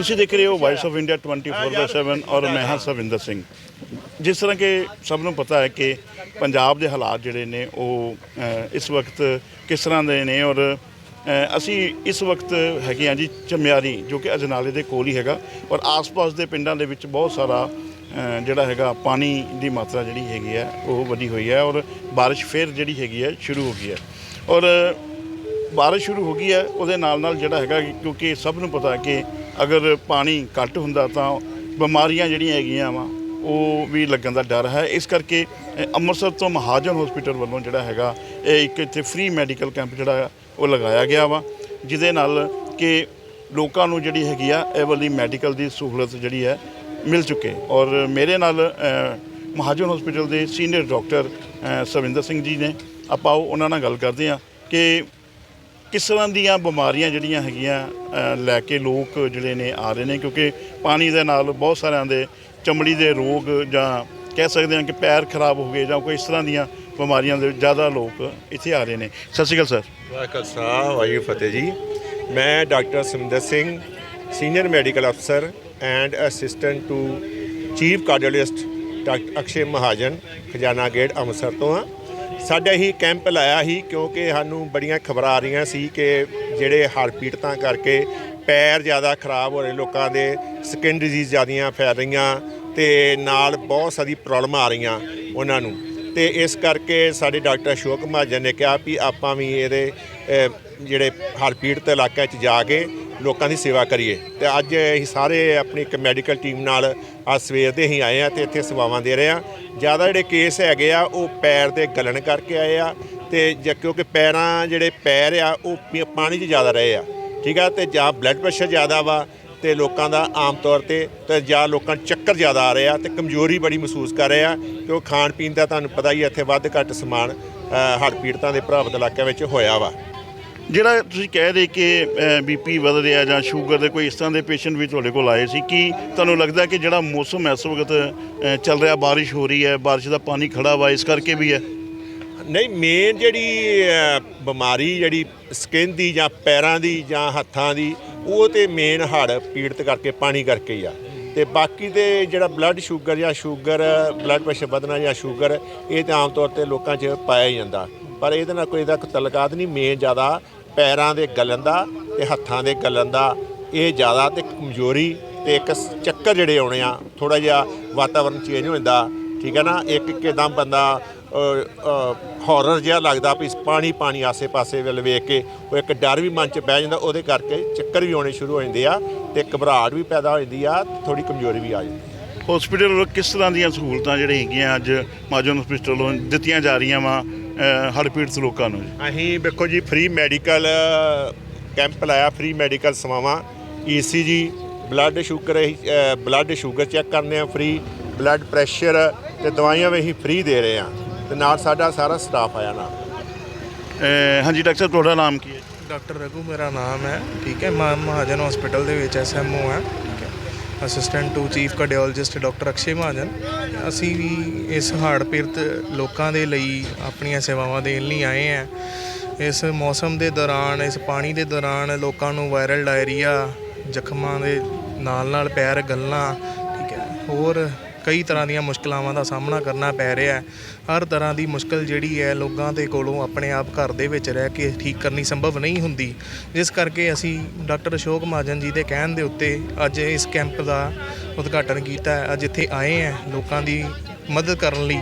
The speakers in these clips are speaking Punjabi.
ਤੁਸੀਂ ਦੇਖ ਰਹੇ ਹੋ ਵਾਇਸ ਆਫ ਇੰਡੀਆ 24/7 ਔਰ ਮੈਂ ਹਾਂ ਸਵਿੰਦਰ ਸਿੰਘ। ਜਿਸ ਤਰ੍ਹਾਂ ਕਿ ਸਭ ਨੂੰ ਪਤਾ ਹੈ ਕਿ ਪੰਜਾਬ ਦੇ ਹਾਲਾਤ ਜਿਹੜੇ ਨੇ ਉਹ ਇਸ ਵਕਤ ਕਿਸ ਤਰ੍ਹਾਂ ਦੇ ਨੇ ਔਰ ਅਸੀਂ ਇਸ ਵਕਤ ਹੈਗੇ ਹਾਂ ਜੀ ਚਮਿਆਰੀ, ਜੋ ਕਿ ਅਜਨਾਲੇ ਦੇ ਕੋਲ ਹੀ ਹੈਗਾ ਔਰ ਆਸ-ਪਾਸ ਦੇ ਪਿੰਡਾਂ ਦੇ ਵਿੱਚ ਬਹੁਤ ਸਾਰਾ ਜਿਹੜਾ ਹੈਗਾ ਪਾਣੀ ਦੀ ਮਾਤਰਾ ਜਿਹੜੀ ਹੈਗੀ ਹੈ, ਉਹ ਵਧੀ ਹੋਈ ਹੈ ਔਰ ਬਾਰਿਸ਼ ਫਿਰ ਜਿਹੜੀ ਹੈਗੀ ਹੈ ਸ਼ੁਰੂ ਹੋ ਗਈ ਹੈ। ਔਰ, ਬਾਰਿਸ਼ ਸ਼ੁਰੂ ਹੋ ਗਈ ਹੈ, ਉਹਦੇ ਨਾਲ ਨਾਲ ਜਿਹੜਾ ਹੈਗਾ ਕਿਉਂਕਿ ਸਭ ਨੂੰ ਪਤਾ ਕਿ ਅਗਰ ਪਾਣੀ ਘੱਟ ਹੁੰਦਾ ਤਾਂ ਬਿਮਾਰੀਆਂ ਜਿਹੜੀਆਂ ਹੈਗੀਆਂ ਵਾ, ਉਹ ਵੀ ਲੱਗਣ ਦਾ ਡਰ ਹੈ। ਇਸ ਕਰਕੇ ਅੰਮ੍ਰਿਤਸਰ ਤੋਂ ਮਹਾਜਨ ਹਸਪੀਟਲ ਵੱਲੋਂ ਜਿਹੜਾ ਹੈਗਾ, ਇਹ ਇੱਕ ਇੱਥੇ ਫ੍ਰੀ ਮੈਡੀਕਲ ਕੈਂਪ ਜਿਹੜਾ ਉਹ ਲਗਾਇਆ ਗਿਆ ਵਾ, ਜਿਹਦੇ ਨਾਲ ਕਿ ਲੋਕਾਂ ਨੂੰ ਜਿਹੜੀ ਹੈਗੀ ਆ, ਇਹ ਵਾਲੀ ਮੈਡੀਕਲ ਦੀ ਸਹੂਲਤ ਜਿਹੜੀ ਹੈ, ਮਿਲ ਚੁੱਕੇ। ਔਰ ਮੇਰੇ ਨਾਲ ਮਹਾਜਨ ਹਸਪੀਟਲ ਦੇ ਸੀਨੀਅਰ ਡਾਕਟਰ ਸਵਿੰਦਰ ਸਿੰਘ ਜੀ ਨੇ। ਆਪਾਂ ਉਹ, ਉਹਨਾਂ ਨਾਲ ਗੱਲ ਕਰਦੇ ਹਾਂ ਕਿ ਕਿਸ ਤਰ੍ਹਾਂ ਦੀਆਂ ਬਿਮਾਰੀਆਂ ਜਿਹੜੀਆਂ ਹੈਗੀਆਂ ਅ, ਲੈ ਕੇ ਲੋਕ ਜਿਹੜੇ ਨੇ ਆ ਰਹੇ ਨੇ ਕਿਉਂਕਿ ਪਾਣੀ ਦੇ ਨਾਲ ਬਹੁਤ ਸਾਰਿਆਂ ਦੇ ਚਮੜੀ ਦੇ ਰੋਗ ਜਾਂ ਕਹਿ ਸਕਦੇ ਹਾਂ ਕਿ ਪੈਰ ਖਰਾਬ ਹੋ ਗਏ ਜਾਂ ਕੋਈ ਇਸ ਤਰ੍ਹਾਂ ਦੀਆਂ ਬਿਮਾਰੀਆਂ ਦੇ ਜ਼ਿਆਦਾ ਲੋਕ ਇੱਥੇ ਆ ਰਹੇ ਨੇ। ਸਤਿ ਸ਼੍ਰੀ ਅਕਾਲ ਸਰ। ਵਾਹਿਗੁਰੂ ਕਾ ਖਾਲਸਾ ਵਾਹਿਗੁਰੂ ਫਤਿਹ ਜੀ। ਮੈਂ doctor Saminder Singh senior medical ਅਫਸਰ and assistant to chief cardiologist doctor Akshay Mahajan Khazana gate Amritsar ਤੋਂ ਹਾਂ। ਸਾਡਾ ਹੀ ਕੈਂਪ ਲਾਇਆ ਸੀ ਕਿਉਂਕਿ ਸਾਨੂੰ ਬੜੀਆਂ ਖਬਰਾਂ ਆ ਰਹੀਆਂ ਸੀ ਕਿ ਜਿਹੜੇ ਹੜ੍ਹ ਪੀੜਤਾਂ ਕਰਕੇ ਪੈਰ ਜ਼ਿਆਦਾ ਖਰਾਬ ਹੋ ਰਹੇ ਲੋਕਾਂ ਦੇ ਸਕਿਨ ਡਿਜ਼ੀਜ਼ ਜ਼ਿਆਦੀਆਂ ਫੈਲ ਰਹੀਆਂ ਤੇ ਨਾਲ ਬਹੁਤ ਸਾਰੀ ਪ੍ਰੋਬਲਮ ਆ ਰਹੀਆਂ ਉਹਨਾਂ ਨੂੰ। ਤੇ ਇਸ ਕਰਕੇ ਸਾਡੇ ਡਾਕਟਰ ਅਸ਼ੋਕ ਮਹਾਜਨ ਨੇ ਕਿਹਾ ਵੀ ਆਪਾਂ ਵੀ ਇਹਦੇ ਜਿਹੜੇ ਹੜ੍ਹ ਪੀੜਤ ਇਲਾਕਿਆਂ 'ਚ ਜਾ ਕੇ ਲੋਕਾਂ ਦੀ ਸੇਵਾ ਕਰੀਏ। ਤੇ ਅੱਜ ਅਸੀਂ ਸਾਰੇ ਆਪਣੀ ਇੱਕ ਮੈਡੀਕਲ ਟੀਮ ਨਾਲ ਅੱਜ ਸਵੇਰ ਦੇ ਹੀ ਆਏ ਆ ਤੇ ਇੱਥੇ ਸੇਵਾਵਾਂ ਦੇ ਰਹੇ ਆ ਜ਼ਿਆਦਾ ਜਿਹੜੇ ਕੇਸ ਹੈਗੇ ਆ ਉਹ ਪੈਰ ਦੇ ਗਲਣ ਕਰਕੇ ਆਏ ਆ ਤੇ ਜ- ਕਿਉਂਕਿ ਪੈਰਾਂ ਜਿਹੜੇ ਪੈਰ ਆ ਉਹ ਪੀ- ਪਾਣੀ 'ਚ ਜ਼ਿਆਦਾ ਰਹੇ ਆ। ਠੀਕ ਆ? ਤੇ ਜਾਂ ਬਲੱਡ ਪ੍ਰੈਸ਼ਰ ਜ਼ਿਆਦਾ ਵਾ ਤੇ ਲੋਕਾਂ ਦਾ ਆਮ ਤੌਰ ਤੇ ਤੇ ਜਾਂ ਲੋਕਾਂ ਨੂੰ ਚੱਕਰ ਜ਼ਿਆਦਾ ਆ ਰਿਹਾ ਆ ਤੇ ਕਮਜ਼ੋਰੀ ਬੜੀ ਮਹਿਸੂਸ ਕਰ ਰਿਹਾ ਆ ਕਿਉਂ ਖਾਣ ਪੀਣ ਦਾ ਤੁਹਾਨੂੰ ਪਤਾ ਹੀ ਆ, ਇੱਥੇ ਵੱਧ ਘੱਟ ਸਮਾਨ ਅ, ਹੜ੍ਹ ਪੀੜਤਾਂ ਦੇ ਪ੍ਰਭਾਵਿਤ ਇਲਾਕਿਆਂ ਵਿੱਚ ਹੋਇਆ ਵਾ। ਜਿਹੜਾ ਤੁਸੀਂ ਕਹਿ ਰਹੇ ਕਿ ਬੀਪੀ ਵਧ ਰਿਹਾ ਜਾਂ ਸ਼ੂਗਰ ਦੇ ਕੋਈ ਇਸ ਤਰ੍ਹਾਂ ਦੇ ਪੇਸ਼ੈਂਟ ਵੀ ਤੁਹਾਡੇ ਕੋਲ ਆਏ ਸੀ, ਕਿ ਤੁਹਾਨੂੰ ਲੱਗਦਾ ਕਿ ਜਿਹੜਾ ਮੌਸਮ ਇਸ ਵਕਤ ਚੱਲ ਰਿਹਾ, ਬਾਰਿਸ਼ ਹੋ ਰਹੀ ਹੈ, ਬਾਰਿਸ਼ ਦਾ ਪਾਣੀ ਖੜਾ ਵਾ, ਇਸ ਕਰਕੇ ਵੀ ਹੈ? ਨਹੀਂ ਮੇਨ ਜਿਹੜੀ ਬਿਮਾਰੀ ਜਿਹੜੀ ਸਕਿਨ ਦੀ ਜਾਂ ਪੈਰਾਂ ਦੀ ਜਾਂ ਹੱਥਾਂ ਦੀ, ਉਹ ਤੇ ਮੇਨ ਹੜ ਪੀੜਤ ਕਰਕੇ ਪਾਣੀ ਕਰਕੇ ਹੀ ਆ। ਤੇ ਬਾਕੀ ਤੇ ਜਿਹੜਾ ਬਲੱਡ ਸ਼ੂਗਰ ਜਾਂ ਸ਼ੂਗਰ ਬਲੱਡ ਪ੍ਰੈਸ਼ਰ ਵਧਣਾ ਜਾਂ ਸ਼ੂਗਰ, ਇਹ ਤੇ ਆਮ ਤੌਰ ਤੇ ਲੋਕਾਂ 'ਚ ਪਾਇਆ ਹੀ ਜਾਂਦਾ। ਪਰ ਇਹਦੇ ਨਾਲ ਕੋਈ ਇਹਦਾ ਕੋਈ ਤਲਕਾਤ ਨਹੀਂ ਮੇਨ ਜ਼ਿਆਦਾ ਪੈਰਾਂ ਦੇ ਗਲਨ ਦਾ ਤੇ ਹੱਥਾਂ ਦੇ ਗਲਣ ਦਾ ਇਹ ਜ਼ਿਆਦਾ ਤੇ ਕਮਜ਼ੋਰੀ ਤੇ ਇੱਕ ਚੱਕਰ ਜਿਹੜੇ ਆਉਣੇ ਆ ਥੋੜਾ ਜਿਹਾ ਵਾਤਾਵਰਨ ਚੇਂਜ ਹੋ ਜਾਂਦਾ। ਠੀਕ ਹੈ ਨਾ? ਇੱਕ ਇੱਕਦਮ ਬੰਦਾ ਹੌਰਰ ਜਿਹਾ ਲੱਗਦਾ ਵੀ ਪਾਣੀ ਪਾਣੀ ਆਸੇ-ਪਾਸੇ ਵੱਲ ਵੇਖ ਕੇ, ਉਹ ਇੱਕ ਡਰ ਵੀ ਮਨ 'ਚ ਬਹਿ ਜਾਂਦਾ, ਉਹਦੇ ਕਰਕੇ ਚੱਕਰ ਵੀ ਆਉਣੇ ਸ਼ੁਰੂ ਹੋ ਜਾਂਦੇ ਆ ਤੇ ਘਬਰਾਹਟ ਵੀ ਪੈਦਾ ਹੋ ਜਾਂਦੀ ਆ ਥੋੜੀ ਕਮਜ਼ੋਰੀ ਵੀ ਆ ਜਾਂਦੀ ਆ। ਹਸਪੀਟਲ ਵੱਲੋਂ ਕਿਸ ਤਰ੍ਹਾਂ ਦੀਆਂ ਸਹੂਲਤਾਂ ਜਿਹੜੀਆਂ ਹੈਗੀਆਂ ਅੱਜ ਮਾਜਨ ਹਸਪੀਟਲ ਵੱਲੋਂ ਦਿੱਤੀਆਂ ਜਾ ਰਹੀਆਂ ਵਾ ਹੜ੍ਹ ਪੀੜਤ ਲੋਕਾਂ ਨੂੰ? ਅਸੀਂ ਵੇਖੋ ਜੀ ਫ੍ਰੀ ਮੈਡੀਕਲ ਕੈਂਪ ਲਾਇਆ ਫ੍ਰੀ ਮੈਡੀਕਲ ਸੇਵਾਵਾਂ। ECG blood sugar blood sugar check ਕਰਨੇ ਆ ਫ੍ਰੀ ਬਲੱਡ ਪ੍ਰੈਸ਼ਰ ਤੇ ਦਵਾਈਆਂ ਵੀ ਅਸੀਂ ਫ੍ਰੀ ਦੇ ਰਹੇ ਆ। ਤੇ ਨਾਲ ਸਾਡਾ ਸਾਰਾ ਸਟਾਫ ਆਇਆ ਨਾਲ। ਹਾਂਜੀ ਡਾਕਟਰ ਸਾਹਿਬ ਤੁਹਾਡਾ ਨਾਮ ਕੀ ਹੈ? ਡਾਕਟਰ ਰਘੂ ਮੇਰਾ ਨਾਮ ਹੈ। ਠੀਕ ਹੈ ਮਾ ਮਹਾਜਨ ਹਸਪੀਟਲ ਦੇ ਵਿੱਚ ਐਸਐਮਓ ਹੈ। Assistant to chief cardiologist doctor Akshay Mahajan, ਅਸੀਂ ਵੀ ਇਸ ਹੜ੍ਹ ਪੀੜਤ ਲੋਕਾਂ ਦੇ ਲਈ ਆਪਣੀਆਂ ਸੇਵਾਵਾਂ ਦੇਣ ਲਈ ਆਏ ਹਾਂ। ਇਸ ਮੌਸਮ ਦੇ ਦੌਰਾਨ, ਇਸ ਪਾਣੀ ਦੇ ਦੌਰਾਨ ਲੋਕਾਂ ਨੂੰ ਵਾਇਰਲ ਡਾਇਰੀਆ, ਜ਼ਖਮਾਂ ਦੇ ਨਾਲ ਨਾਲ ਪੈਰ ਗੱਲਾਂ ਠੀਕ ਹੈ, ਹੋਰ ਕਈ ਤਰ੍ਹਾਂ ਦੀਆਂ ਮੁਸ਼ਕਲਾਵਾਂ ਦਾ ਸਾਹਮਣਾ ਕਰਨਾ ਪੈ ਰਿਹਾ ਹੈ। ਹਰ ਤਰ੍ਹਾਂ ਦੀ ਮੁਸ਼ਕਲ ਜਿਹੜੀ ਹੈ, ਲੋਕਾਂ ਦੇ ਕੋਲੋਂ ਆਪਣੇ ਆਪ ਘਰ ਦੇ ਵਿੱਚ ਰਹਿ ਕੇ ਠੀਕ ਕਰਨੀ ਸੰਭਵ ਨਹੀਂ ਹੁੰਦੀ। ਜਿਸ ਕਰਕੇ ਅਸੀਂ ਡਾਕਟਰ ਅਸ਼ੋਕ ਮਹਾਜਨ ਜੀ ਦੇ ਕਹਿਣ ਦੇ ਉੱਤੇ ਅੱਜ ਇਸ ਕੈਂਪ ਦਾ ਉਦਘਾਟਨ ਕੀਤਾ ਹੈ। ਅੱਜ ਇੱਥੇ ਆਏ ਹਾਂ ਲੋਕਾਂ ਦੀ ਮਦਦ ਕਰਨ ਲਈ,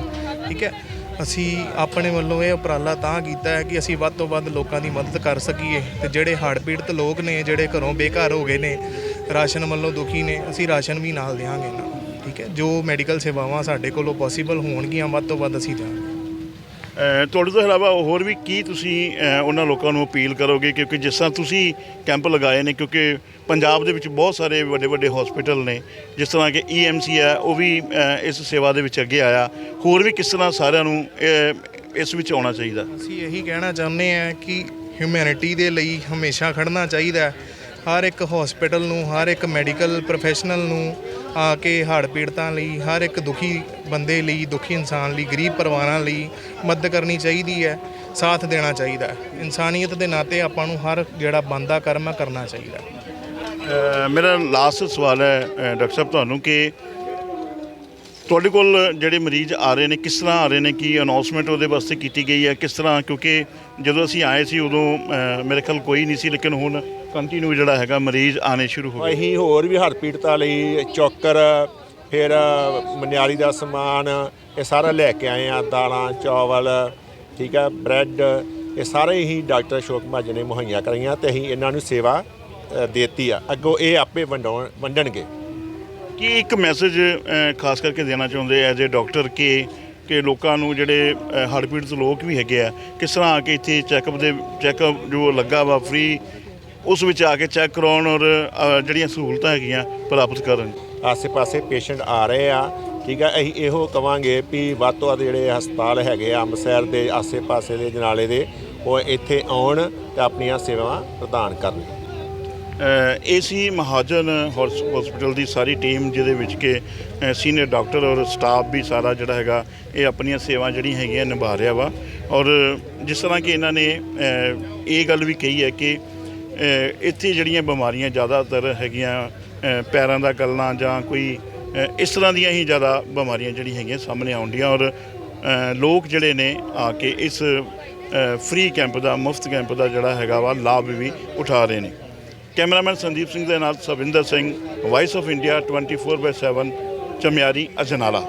ਠੀਕ ਹੈ? ਅਸੀਂ ਆਪਣੇ ਵੱਲੋਂ ਇਹ ਉਪਰਾਲਾ ਤਾਂ ਕੀਤਾ ਹੈ ਕਿ ਅਸੀਂ ਵੱਧ ਤੋਂ ਵੱਧ ਲੋਕਾਂ ਦੀ ਮਦਦ ਕਰ ਸਕੀਏ। ਤੇ ਜਿਹੜੇ ਹੜ੍ਹ ਪੀੜਤ ਲੋਕ ਨੇ, ਜਿਹੜੇ ਘਰੋਂ ਬੇਘਰ ਹੋ ਗਏ ਨੇ ਰਾਸ਼ਨ ਵੱਲੋਂ ਦੁਖੀ ਨੇ ਅਸੀਂ ਰਾਸ਼ਨ ਵੀ ਨਾਲ ਦੇਵਾਂਗੇ ਨੂੰ ਠੀਕ ਹੈ? ਜੋ ਮੈਡੀਕਲ ਸੇਵਾਵਾਂ ਸਾਡੇ ਕੋਲੋਂ ਪੋਸੀਬਲ ਹੋਣਗੀਆਂ ਵੱਧ ਤੋਂ ਵੱਧ ਅਸੀਂ ਦੇਵਾਂਗੇ ਤੁਹਾਡੇ ਤੋਂ ਇਲਾਵਾ ਹੋਰ ਵੀ ਕੀ ਤੁਸੀਂ ਉਹਨਾਂ ਲੋਕਾਂ ਨੂੰ ਅਪੀਲ ਕਰੋਗੇ? ਕਿਉਂਕਿ ਜਿਸ ਤਰ੍ਹਾਂ ਤੁਸੀਂ ਕੈਂਪ ਲਗਾਏ ਨੇ ਕਿਉਂਕਿ ਪੰਜਾਬ ਦੇ ਵਿੱਚ ਬਹੁਤ ਸਾਰੇ ਵੱਡੇ ਵੱਡੇ ਹਸਪੀਟਲ ਨੇ ਜਿਸ ਤਰ੍ਹਾਂ ਕਿ ਈਐਮਸੀ ਹੈ ਉਹ ਵੀ ਇਸ ਸੇਵਾ ਦੇ ਵਿੱਚ ਅੱਗੇ ਆਇਆ। ਹੋਰ ਵੀ ਕਿਸ ਤਰ੍ਹਾਂ ਸਾਰਿਆਂ ਨੂੰ ਇਸ ਵਿੱਚ ਆਉਣਾ ਚਾਹੀਦਾ? ਅਸੀਂ ਇਹੀ ਕਹਿਣਾ ਚਾਹੁੰਦੇ ਹਾਂ ਕਿ ਹਿਊਮੈਨਿਟੀ ਦੇ ਲਈ ਹਮੇਸ਼ਾ ਖੜਨਾ ਚਾਹੀਦਾ ਹੈ। ਹਰ ਇੱਕ ਹਸਪੀਟਲ ਨੂੰ ਹਰ ਇੱਕ ਮੈਡੀਕਲ ਪ੍ਰੋਫੈਸ਼ਨਲ ਨੂੰ ਆ ਕੇ ਹੜ੍ਹ ਪੀੜਤਾਂ ਲਈ ਹਰ ਇੱਕ ਦੁਖੀ ਬੰਦੇ ਲਈ ਦੁਖੀ ਇਨਸਾਨ ਲਈ ਗਰੀਬ ਪਰਿਵਾਰਾਂ ਲਈ ਮਦਦ ਕਰਨੀ ਚਾਹੀਦੀ ਹੈ ਸਾਥ ਦੇਣਾ ਚਾਹੀਦਾ ਹੈ। ਇਨਸਾਨੀਅਤ ਦੇ ਨਾਤੇ ਆਪਾਂ ਨੂੰ ਹਰ ਜਿਹੜਾ ਬੰਦਾ ਕਰਮ ਹੈ ਕਰਨਾ ਚਾਹੀਦਾ ਹੈ। ਮੇਰਾ ਲਾਸਟ ਸਵਾਲ ਹੈ ਅ, ਡਾਕਟਰ ਸਾਹਿਬ ਤੁਹਾਨੂੰ ਕਿ ਤੁਹਾਡੇ ਕੋਲ ਜਿਹੜੇ ਮਰੀਜ਼ ਆ ਰਹੇ ਨੇ ਕਿਸ ਤਰ੍ਹਾਂ ਆ ਰਹੇ ਨੇ ਕੀ ਅਨਾਉਂਸਮੈਂਟ ਉਹਦੇ ਵਾਸਤੇ ਕੀਤੀ ਗਈ ਹੈ ਕਿਸ ਤਰ੍ਹਾਂ? ਕਿਉਂਕਿ ਜਦੋਂ ਅਸੀਂ ਆਏ ਸੀ ਉਦੋਂ ਅ, ਮੇਰੇ ਖਿਆਲ ਕੋਈ ਨਹੀਂ ਸੀ ਲੇਕਿਨ ਹੁਣ ਕੰਟੀਨਿਊ ਜਿਹੜਾ ਹੈਗਾ ਮਰੀਜ਼ ਆਣੇ ਸ਼ੁਰੂ ਹੋ ਗਏ। ਅਸੀਂ ਹੋਰ ਵੀ ਹਰ ਪੀੜਤਾਂ ਲਈ ਚੌਕਰ ਫਿਰ ਮਨਿਆਰੀ ਦਾ ਸਮਾਨ ਇਹ ਸਾਰਾ ਲੈ ਕੇ ਆਏ ਆ ਦਾਲਾਂ ਚਾਵਲ ਠੀਕ ਹੈ ਬ੍ਰੈਡ ਇਹ ਸਾਰੇ ਹੀ ਡਾਕਟਰ ਅਸ਼ੋਕ ਮਹਾਜਨ ਨੇ ਮੁਹੱਈਆ ਕਰਾਈਆਂ ਤੇ ਅਸੀਂ ਇਹਨਾਂ ਨੂੰ ਸੇਵਾ ਦੇਤੀ ਆ। ਅੱਗੋਂ ਇਹ ਆਪੇ ਵੰਡਾਉਣ ਵੰਡਣਗੇ। ਕੀ ਇੱਕ ਮੈਸੇਜ ਖਾਸ ਕਰਕੇ ਦੇਣਾ ਚਾਹੁੰਦੇ ਐਜ਼ ਅ ਡਾਕਟਰ ਕਿ ਕਿ ਲੋਕਾਂ ਨੂੰ ਜਿਹੜੇ ਅ, ਹੜ੍ਹ ਪੀੜਤ ਲੋਕ ਵੀ ਹੈਗੇ ਆ ਕਿਸ ਤਰ੍ਹਾਂ ਆ ਕੇ ਇੱਥੇ ਚੈੱਕਅਪ ਦੇ ਚੈੱਕਅਪ ਜੋ ਲੱਗਾ ਵਾ ਫ੍ਰੀ ਉਸ ਵਿੱਚ ਆ ਕੇ ਚੈੱਕ ਕਰਾਉਣ ਔਰ ਅ, ਜਿਹੜੀਆਂ ਸਹੂਲਤਾਂ ਹੈਗੀਆਂ ਪ੍ਰਾਪਤ ਕਰਨ। ਆਸੇ-ਪਾਸੇ ਪੇਸ਼ੈਂਟ ਆ ਰਹੇ ਆ। ਠੀਕ ਹੈ ਅਸੀਂ ਇਹੋ ਕਵਾਂਗੇ ਵੀ ਵੱਧ ਤੋਂ ਵੱਧ ਜਿਹੜੇ ਹਸਪਤਾਲ ਹੈਗੇ ਆ ਅੰਮ੍ਰਿਤਸਰ ਦੇ ਆਸੇ-ਪਾਸੇ ਦੇ ਜਨਾਲੇ ਦੇ ਉਹ ਇੱਥੇ ਆਉਣ ਤੇ ਆਪਣੀਆਂ ਸੇਵਾਵਾਂ ਪ੍ਰਦਾਨ ਕਰਨ। ਏਸੀ ਮਹਾਜਨ ਹਸਪੀਟਲ ਦੀ ਸਾਰੀ ਟੀਮ ਜਿਹਦੇ ਵਿੱਚ ਕਿ ਸੀਨੀਅਰ ਡਾਕਟਰ ਔਰ ਸਟਾਫ ਵੀ ਸਾਰਾ ਜਿਹੜਾ ਹੈਗਾ ਇਹ ਆਪਣੀਆਂ ਸੇਵਾ ਜਿਹੜੀਆਂ ਹੈਗੀਆਂ ਨਿਭਾ ਰਿਹਾ ਵਾ। ਔਰ ਜਿਸ ਤਰ੍ਹਾਂ ਕਿ ਇਹਨਾਂ ਨੇ ਅ, ਇਹ ਗੱਲ ਵੀ ਕਹੀ ਹੈ ਕਿ ਇੱਥੇ ਜਿਹੜੀਆਂ ਬਿਮਾਰੀਆਂ ਜ਼ਿਆਦਾਤਰ ਹੈਗੀਆਂ ਪੈਰਾਂ ਦਾ ਗਲਣਾ ਜਾਂ ਕੋਈ ਇਸ ਤਰ੍ਹਾਂ ਦੀਆਂ ਹੀ ਜ਼ਿਆਦਾ ਬਿਮਾਰੀਆਂ ਜਿਹੜੀਆਂ ਹੈਗੀਆਂ ਸਾਹਮਣੇ ਆਉਂਦੀਆਂ ਔਰ ਲੋਕ ਜਿਹੜੇ ਨੇ ਆ ਕੇ ਇਸ ਫ੍ਰੀ ਕੈਂਪ ਦਾ, ਮੁਫਤ ਕੈਂਪ ਦਾ ਜਿਹੜਾ ਹੈਗਾ ਵਾ ਲਾਭ ਵੀ ਉਠਾ ਰਹੇ ਨੇ। ਕੈਮਰਾਮੈਨ ਸੰਦੀਪ ਸਿੰਘ ਦੇ ਨਾਲ Swinder Singh voice of India 24/7 Chamiari, Ajnala.